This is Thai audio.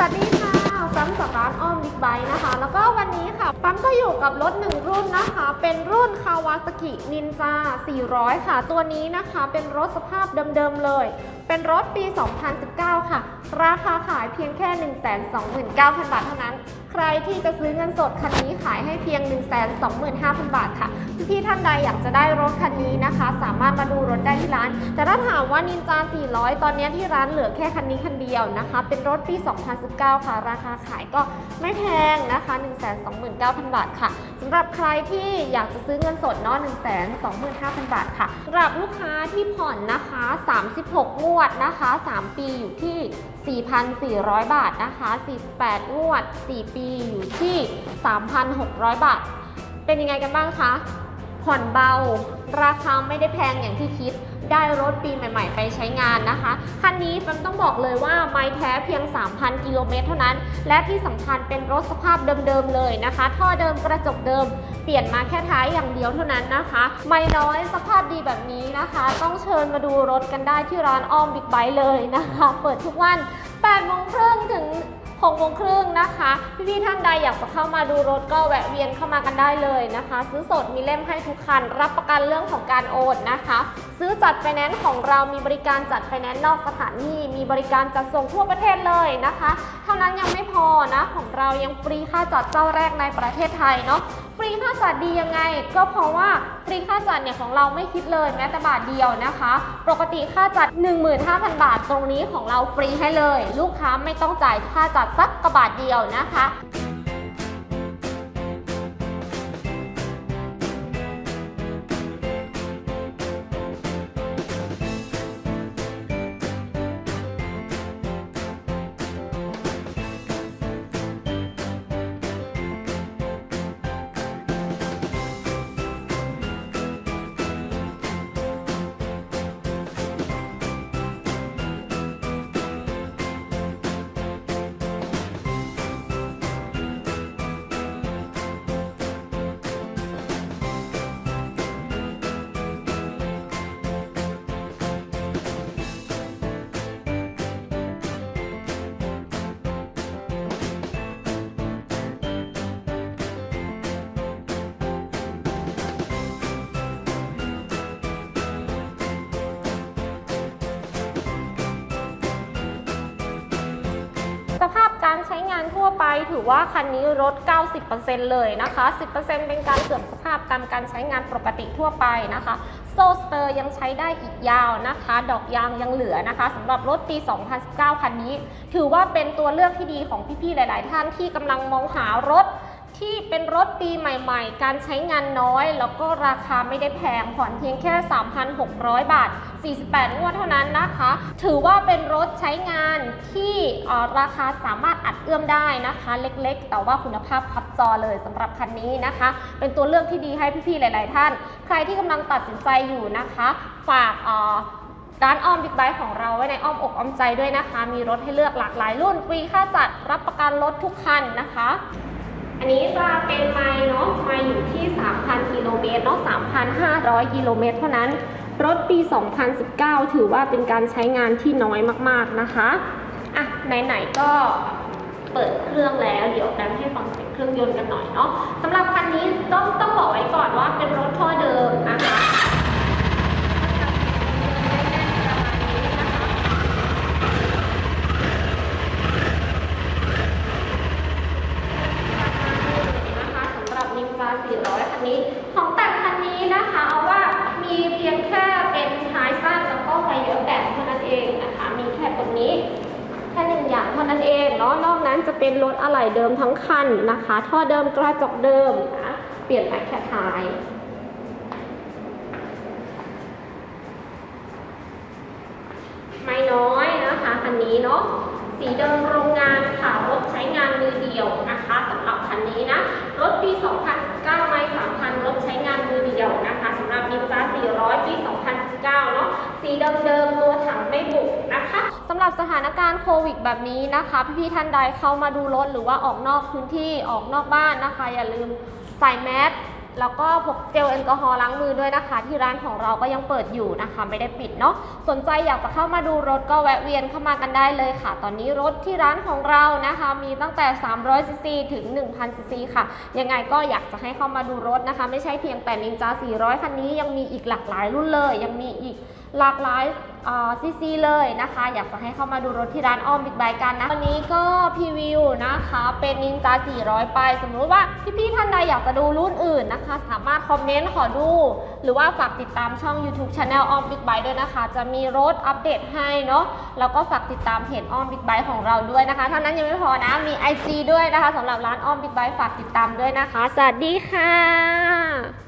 สวัสดีค่ะปั๊มจากร้านอ้อมบิ๊กไบค์นะคะ แล้วก็วันนี้ค่ะ ปั๊มก็อยู่กับรถหนึ่งรุ่นนะคะ เป็นรุ่นคาวาสกินินจา400 ค่ะ ตัวนี้นะคะ เป็นรถสภาพเดิมๆเลย เป็นรถปี 2019 ค่ะ ราคาขายเพียงแค่ 129,000 บาทเท่านั้น ใครที่จะซื้อเงินสดคันนี้ขายให้เพียง 125,000 บาทค่ะ พี่ท่านใดอยากจะได้รถคันนี้นะคะ สามารถมาดูรถได้ที่ร้าน แต่ถ้าถามว่านินจา 400 ตอนนี้ที่ร้านเหลือแค่คันนี้คันเดียวนะคะ เป็นรถปี 2019 ค่ะ ราคาขายก็ไม่แพงนะคะ 129,000 บาทค่ะสำหรับใครที่อยากจะซื้อเงินสดเนาะ125,000 บาทค่ะสำหรับลูกค้าที่ผ่อนนะคะ 36งวดวดนะคะ 3 ปีอยู่ที่ 4,400 บาทนะคะ 48 งวด 4 ปีอยู่ที่ 3,600 บาท เป็นยังไงกันบ้างคะ ผ่อนเบา ราคาไม่ได้แพงอย่างที่คิด ได้รถปีใหม่ ๆ ไปใช้งานนะคะ คันนี้ปั๊มต้องบอกเลยว่าไม้แท้เพียง 3,000 กิโลเมตรเท่านั้น และที่สำคัญเป็นรถสภาพเดิมๆเลยนะคะ ท่อเดิมกระจกเดิมเปลี่ยนมาแค่ท้ายอย่างเดียวเท่านั้นนะคะ ไม่น้อยสภาพดีแบบนี้นะคะ ต้องเชิญมาดูรถกันได้ที่ร้านอ้อมบิ๊กไบค์เลยนะคะ เปิดทุกวัน8โมงครึ่งถึง 6โมงครึ่งนะคะ พี่ๆท่านใดอยากจะเข้ามาดูรถก็แวะเวียนเข้ามากันได้เลยนะคะ ซื้อสดมีเล่มให้ทุกคัน รับประกันเรื่องของการโอนนะคะ ซื้อจัดไฟแนนซ์ของเรามีบริการจัดไฟแนนซ์นอกสถานที่มีบริการจัดส่งทั่วประเทศเลยนะคะ เท่านั้นยังไม่พอนะของเรายังฟรีค่าจัดเจ้าแรกในประเทศไทยเนาะ ฟรีค่าจัดดียังไง ก็เพราะว่าฟรีค่าจัดเนี่ยของเราไม่คิดเลยแม้แต่บาทเดียวนะคะ ปกติค่าจัด 15,000 บาทตรงนี้ของเราฟรีให้เลย ลูกค้าไม่ต้องจ่ายค่าจัดสักกระบาทเดียวนะคะ วไปถือว่าคันนี้ลด 90%เลยนะคะ 10%เป็นการเสื่อมสภาพตามการใช้งานปกติทั่วไปนะคะ โซสเตอร์ยังใช้ได้อีกยาวนะคะ ดอกยางยังเหลือนะคะสำหรับรถปี 2019 คันนี้ ถือว่าเป็นตัวเลือกที่ดีของพี่ๆ หลาย ๆ ท่านที่กำลังมองหารถ ที่เป็นรถปีใหม่ๆ การใช้งานน้อย แล้วก็ราคาไม่ได้แพงผ่อนเพียงแค่ 3,600 บาท 48 งวดเท่านั้นนะคะ ถือว่าเป็นรถใช้งานที่ราคาสามารถอัดเอื้อมได้นะคะ เล็กๆ แต่ว่าคุณภาพพับจอเลยสำหรับคันนี้นะคะ เป็นตัวเลือกที่ดีให้พี่ๆ หลาย ๆ ท่าน ใครที่กำลังตัดสินใจอยู่นะคะ ฝากร้านอ้อมบิ๊กไบค์ของเราไว้ในอ้อมอกอ้อมใจด้วยนะคะ มีรถให้เลือกหลากหลายรุ่นฟรีค่าจัดรับประกันรถทุกคันนะคะ อันนี้จะเป็นไมล์เนาะไมล์อยู่ที่ 3,000 กิโลเมตรเนาะ 3,500 กิโลเมตรเท่านั้น รถปี 2019 ถือว่าเป็นการใช้งานที่น้อยมากๆนะคะอะไหนๆก็เปิดเครื่องแล้วเดี๋ยวกันให้ฟังเสียงเครื่องยนต์กันหน่อยเนาะสำหรับคันนี้ต้องต้องบอกไว้ก่อนว่าเป็นรถทอเดิมนะคะ นะคะสำหรับนินจา 400 คันนี้ ของแต่งคันนี้นะคะเอาว่ามีเพียงแค่เป็นท้ายสั้นแล้วก็ไฟเลี้ยวแต่งเท่านั้นเองนะคะ มีแค่ตรงนี้แค่หนึ่งอย่างเท่านั้นเองเนาะนอกนั้นจะเป็นรถอะไหล่เดิมทั้งคันนะคะ ท่อเดิมกระจกเดิมนะเปลี่ยนแต่แค่ท้ายไม่น้อยนะคะคันนี้เนาะสีเดิมโรงงานค่ะรถใช้งานมือเดียวนะคะสำหรับคันนี้นะ รถปี2 0ไม่3,000 รถใช้งานมือเดียวนะคะสำหรับนินจา400 ปี 2019 เนาะ สีเดิมๆตัวถังไม่บุกนะคะสำหรับสถานการณ์โควิดแบบนี้นะคะ พี่ๆท่านใดเข้ามาดูรถหรือว่าออกนอกพื้นที่ออกนอกบ้านนะคะ อย่าลืมใส่แมสแล้วก็พกเจลแอลกอฮอล์ล้างมือด้วยนะคะ ที่ร้านของเราก็ยังเปิดอยู่นะคะ ไม่ได้ปิดเนาะสนใจอยากจะเข้ามาดูรถก็แวะเวียนเข้ามากันได้เลยค่ะ ตอนนี้รถที่ร้านของเรานะคะ มีตั้งแต่ 300ซีซีถึง 1,000ซีซีค่ะ ยังไงก็อยากจะให้เข้ามาดูรถนะคะ ไม่ใช่เพียงแต่นินจา400 คันนี้ยังมีอีกหลากหลายรุ่นเลย ยังมีอีกหลากหลายซีซีเลยนะคะ อยากจะให้เข้ามาดูรถที่ร้านอ้อมบิ๊กไบค์กันนะ วันนี้ก็พรีวิวนะคะ เป็นนินจา 400 ไป สมมุติว่าพี่ๆท่านใดอยากจะดูรุ่นอื่นนะคะ สามารถคอมเมนต์ขอดู หรือว่าฝากติดตามช่อง YouTube Channel อ้อมบิ๊กไบค์ด้วยนะคะ จะมีรถอัปเดตให้เนาะแล้วก็ฝากติดตามเพจอ้อมบิ๊กไบค์ของเราด้วยนะคะเท่านั้นยังไม่พอนะมี IG ด้วยนะคะสำหรับร้านอ้อมบิ๊กไบค์ฝากติดตามด้วยนะคะ สวัสดีค่ะ